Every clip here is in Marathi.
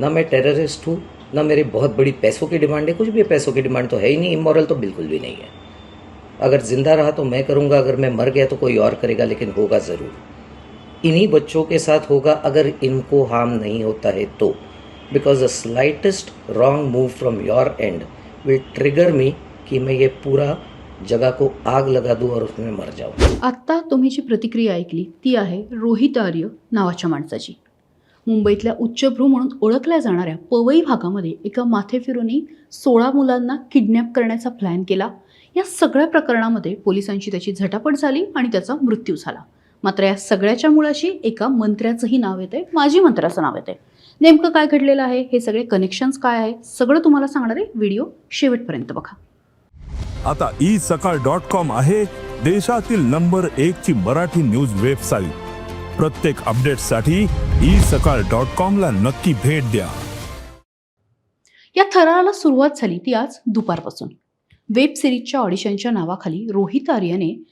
ना मैं टेररिस्ट हूँ, ना मेरी बहुत बड़ी पैसों की डिमांड है, कुछ भी पैसों की डिमांड तो है ही नहीं इमोरल तो बिल्कुल भी नहीं है। अगर ज़िंदा रहा तो मैं करूँगा, अगर मैं मर गया तो कोई और करेगा, लेकिन होगा ज़रूर। इन्हीं बच्चों के साथ होगा, अगर इनको हार्म नहीं होता है तो। Because the slightest wrong move from your end will trigger me कि मैं ये पूरा जगह को आग लगा दूँ और उसमें मर जाऊँ। आत्ता तुम्ही जी प्रतिक्रिया ऐकली, ती आहे रोहित आर्य नावाच्या माणसाची. मुंबईतल्या उच्चभ्रू म्हणून ओळखल्या जाणाऱ्या पवई भागामध्ये एका माथेफिरूनी सोळा मुलांना किडनॅप करण्याचा प्लॅन केला. या सगळ्या प्रकरणामध्ये पोलिसांची त्याची झटापट झाली आणि त्याचा मृत्यू झाला. मात्र या सगळ्याच्या मुळाशी एका मंत्र्याचंही नाव येते माजी मंत्र्याचं नाव येते नेमकं काय घडलेलं आहे? हे सगळे कनेक्शन्स काय आहे सगळं तुम्हाला सांगणारे व्हिडिओ शेवटपर्यंत बघा. आता ई सकाळ डॉट कॉम आहे देशातील नंबर एक ची मराठी न्यूज वेबसाईट प्रत्येक अपडेटसाठी ई सकाळ डॉट कॉम ला नक्की भेट द्या. या थराला सुरुवात झाली ती आज दुपारपासून. वेब सिरीजच्या ऑडिशनच्या नावाखाली रोहित आर्यने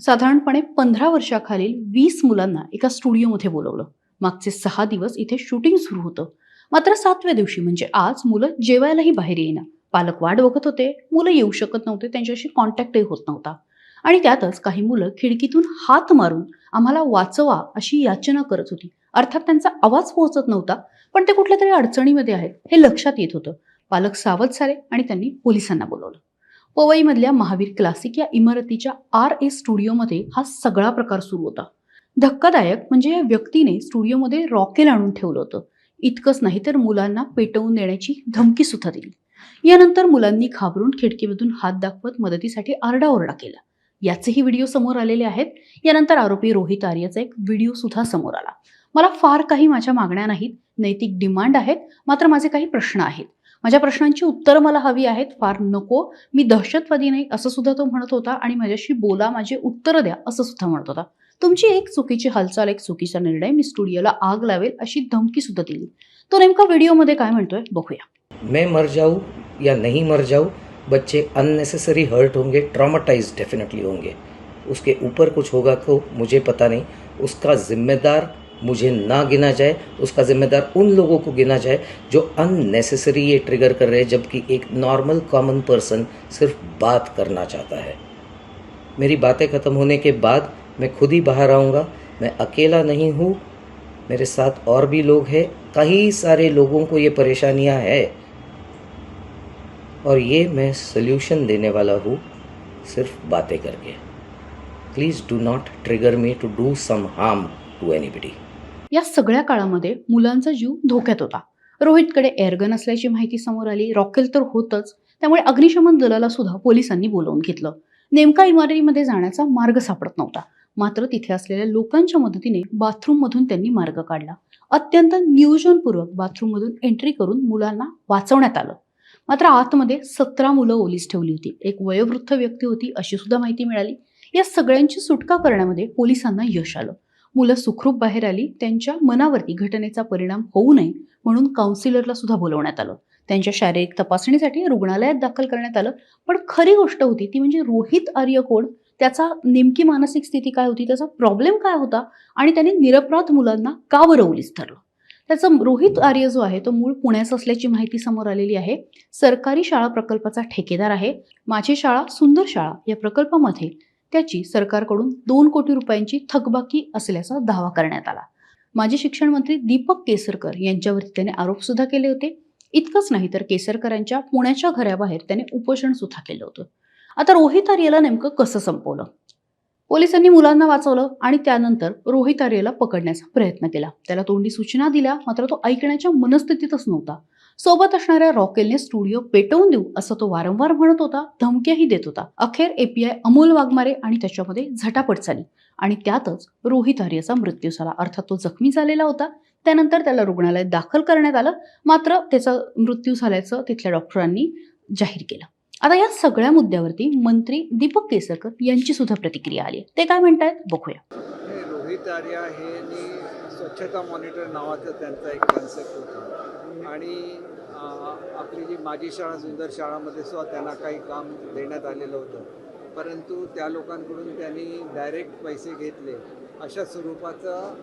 साधारणपणे पंधरा वर्षाखालील वीस मुलांना एका स्टुडिओमध्ये बोलवलं. मागचे सहा दिवस इथे शूटिंग सुरू होतं. मात्र सातव्या दिवशी म्हणजे आज मुलं जेवायलाही बाहेर येईना. पालक वाट बघत होते मुलं येऊ शकत नव्हते त्यांच्याशी कॉन्टॅक्टही होत नव्हता. आणि त्यातच काही मुलं खिडकीतून हात मारून आम्हाला वाचवा अशी याचना करत होती. अर्थात त्यांचा आवाज पोहोचत नव्हता पण ते कुठल्या तरी अडचणीमध्ये आहेत हे लक्षात येत होतं. पालक सावध झाले आणि त्यांनी पोलिसांना बोलवलं. पवईमधल्या महावीर क्लासिक या इमारतीच्या आर ए स्टुडिओमध्ये हा सगळा प्रकार सुरू होता. धक्कादायक म्हणजे या व्यक्तीने स्टुडिओमध्ये रॉकेल आणून ठेवलं होतं. इतकंच नाही तर मुलांना पेटवून देण्याची धमकी सुद्धा दिली. यानंतर मुलांनी घाबरून खिडकीमधून हात दाखवत मदतीसाठी आरडाओरडा केला. याचेही व्हिडिओ समोर आलेले आहेत. यानंतर आरोपी रोहित आर्याचा एक व्हिडिओ सुद्धा समोर आला. मला फार काही माझ्या मागण्या नाहीत. नैतिक डिमांड आहेत. मात्र माझे काही प्रश्न आहेत. माझ्या प्रश्नांची उत्तरं मला हवी आहेत. फार नको. मी दहशतवादी नाही असं सुद्धा तो म्हणत होता आणि माझ्याशी बोला माझे उत्तरं द्या असं सुद्धा म्हणत होता. तुमची एक चुकीची हालचाल एक चुकीचा निर्णय मी स्टुडिओला आग लावेल अशी धमकी सुद्धा दिली. तो नेमका व्हिडिओमध्ये काय म्हणतोय? बघूया. मैं मर जाऊ या नहीं मर जाऊ बच्चे अननेसेसरी हर्ट होंगे ट्रामाटाइज डेफिनेटली होंगे। उसके ऊपर कुछ होगा तो मुझे पता नहीं। उसका जिम्मेदार मुझे ना गिना जाए, उसका जिम्मेदार उन लोगों को गिना जाए जो अननेसेसरी ये ट्रिगर कर रहे हैं, जबकि एक नॉर्मल कॉमन पर्सन सिर्फ़ बात करना चाहता है। मेरी बातें ख़त्म होने के बाद मैं खुद ही बाहर आऊँगा। मैं अकेला नहीं हूँ। मेरे साथ और भी लोग हैं। कई सारे लोगों को ये परेशानियाँ है। और ये मैं सल्यूशन देने वाला हूँ सिर्फ बातें करके। Please do not trigger me to do some harm to anybody या सगळ्या काळामध्ये मुलांचा जीव धोक्यात होता. रोहितकडे एअरगन असल्याची माहिती समोर आली. रॉकेल तर होतच. त्यामुळे अग्निशमन दलाला सुद्धा पोलिसांनी बोलावून घेतलं. नेमका इमारतीमध्ये जाण्याचा मार्ग सापडत नव्हता. मात्र तिथे असलेल्या लोकांच्या मदतीने बाथरूममधून त्यांनी मार्ग काढला. अत्यंत नियोजनपूर्वक बाथरूममधून एंट्री करून मुलांना वाचवण्यात आलं. मात्र आतमध्ये सतरा मुलं ओलीस ठेवली होती. एक वयोवृद्ध व्यक्ती होती अशी सुद्धा माहिती मिळाली. या सगळ्यांची सुटका करण्यामध्ये पोलिसांना यश आलं. मुलं सुखरूप बाहेर आली. त्यांच्या मनावरती घटनेचा परिणाम होऊ नये म्हणून काउन्सिलरला सुद्धा बोलवण्यात आलं. त्यांच्या शारीरिक तपासणीसाठी रुग्णालयात दाखल करण्यात आलं. पण खरी गोष्ट होती ती म्हणजे रोहित आर्य कोण? त्याचा नेमकी मानसिक स्थिती काय होती? त्याचा प्रॉब्लेम काय होता? आणि त्याने निरपराध मुलांना का बरं ओलीस ठरलं त्याचा रोहित आर्य जो आहे तो मूळ पुण्याचा असल्याची माहिती समोर आलेली आहे. सरकारी शाळा प्रकल्पाचा ठेकेदार आहे. माझी शाळा सुंदर शाळा या प्रकल्पामध्ये त्याची सरकारकडून दोन कोटी रुपयांची थकबाकी असल्याचा दावा करण्यात आला. माजी शिक्षण मंत्री दीपक केसरकर यांच्यावरती त्याने आरोप सुद्धा केले होते. इतकंच नाही तर केसरकरांच्या पुण्याच्या घराबाहेर त्याने उपोषण सुद्धा केलं होतं. आता रोहित आर्यला नेमकं कसं संपवलं? पोलिसांनी मुलांना वाचवलं आणि त्यानंतर रोहित आर्यला पकडण्याचा प्रयत्न केला. त्याला तोंडी सूचना दिल्या मात्र तो ऐकण्याच्या मनस्थितीतच नव्हता. सोबत असणाऱ्या रॉकेलने स्टुडिओ पेटवून देऊ असं तो वारंवार म्हणत होता धमक्याही देत होता. अखेर एपीआय अमोल वाघमारे आणि त्याच्यामध्ये झटापट झाली आणि त्यातच रोहित आर्यचा मृत्यू झाला. अर्थात तो जखमी झालेला होता. त्यानंतर त्याला रुग्णालयात दाखल करण्यात आलं. मात्र त्याचा मृत्यू झाल्याचं तिथल्या डॉक्टरांनी जाहीर केलं. आता या सगळ्या मुद्द्यावरती मंत्री दीपक केसरकर यांची सुद्धा प्रतिक्रिया आली ते काय म्हणतायत? बघूया. रोहित आर्या हे स्वच्छता मॉनिटर नावाचं त्यांचा एक कन्सेप्ट होता. आणि आपली जी माझी शाळा सुंदर शाळामध्ये सुद्धा त्यांना काही काम देण्यात आलेलं होतं. परंतु त्या लोकांकडून त्यांनी डायरेक्ट पैसे घेतले. अशा स्वरूपाचं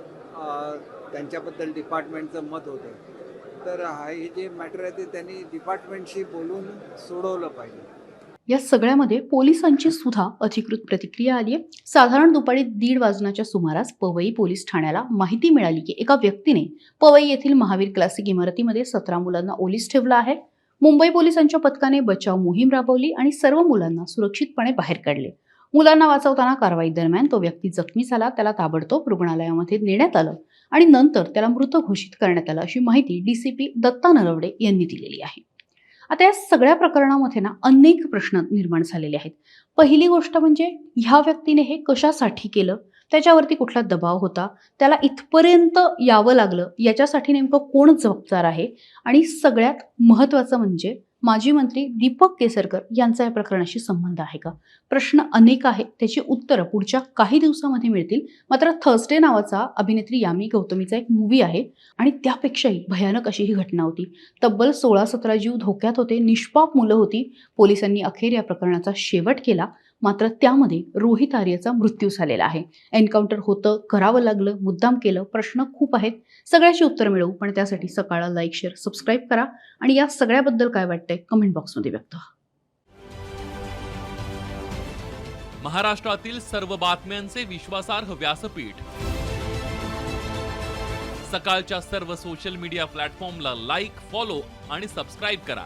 त्यांच्याबद्दल डिपार्टमेंटचं मत होतं. तर हे जे मॅटर आहे ते त्यांनी डिपार्टमेंटशी बोलून सोडवलं पाहिजे. या सगळ्यामध्ये पोलिसांची सुद्धा अधिकृत प्रतिक्रिया आली आहे साधारण दुपारी दीड वाजण्याच्या सुमारास पवई पोलीस ठाण्याला माहिती मिळाली की एका व्यक्तीने पवई येथील महावीर क्लासिक इमारतीमध्ये सतरा मुलांना ओलीस ठेवला आहे. मुंबई पोलिसांच्या पथकाने बचाव मोहीम राबवली आणि सर्व मुलांना सुरक्षितपणे बाहेर काढले. मुलांना वाचवताना कारवाई दरम्यान तो व्यक्ती जखमी झाला त्याला ताबडतोब रुग्णालयामध्ये नेण्यात आलं आणि नंतर त्याला मृत घोषित करण्यात आलं अशी माहिती डीसीपी दत्ता नरवडे यांनी दिलेली आहे. आता या सगळ्या प्रकरणामध्ये ना अनेक प्रश्न निर्माण झालेले आहेत. पहिली गोष्ट म्हणजे ह्या व्यक्तीने हे कशासाठी केलं? त्याच्यावरती कुठला दबाव होता? त्याला इथपर्यंत यावं लागलं? याच्यासाठी नेमकं कोण जबाबदार आहे? आणि सगळ्यात महत्त्वाचं म्हणजे माजी मंत्री दीपक केसरकर यांचा या प्रकरणाशी संबंध आहे का? प्रश्न अनेक आहेत. त्याची उत्तरं पुढच्या काही दिवसामध्ये मिळतील. मात्र थर्सडे नावाचा अभिनेत्री यामी गौतमीचा एक मूवी आहे आणि त्यापेक्षाही भयानक अशी ही घटना होती. तब्बल सोळा सतरा जीव धोक्यात होते निष्पाप मुलं होती. पोलिसांनी अखेर या प्रकरणाचा शेवट केला. मात्र त्यामध्ये रोहित आर्यचा मृत्यू झालेला आहे. एन्काउंटर होतं करावं लागलं मुद्दाम केलं प्रश्न खूप आहेत. सगळ्याची उत्तर मिळवू पण त्यासाठी सकाळला लाईक शेअर सबस्क्राईब करा आणि या सगळ्याबद्दल काय वाटतंय कमेंट बॉक्समध्ये व्यक्त महाराष्ट्रातील सर्व बातम्यांचे विश्वासार्ह व्यासपीठ. सकाळच्या सर्व सोशल मीडिया प्लॅटफॉर्मला लाईक फॉलो आणि सबस्क्राईब करा.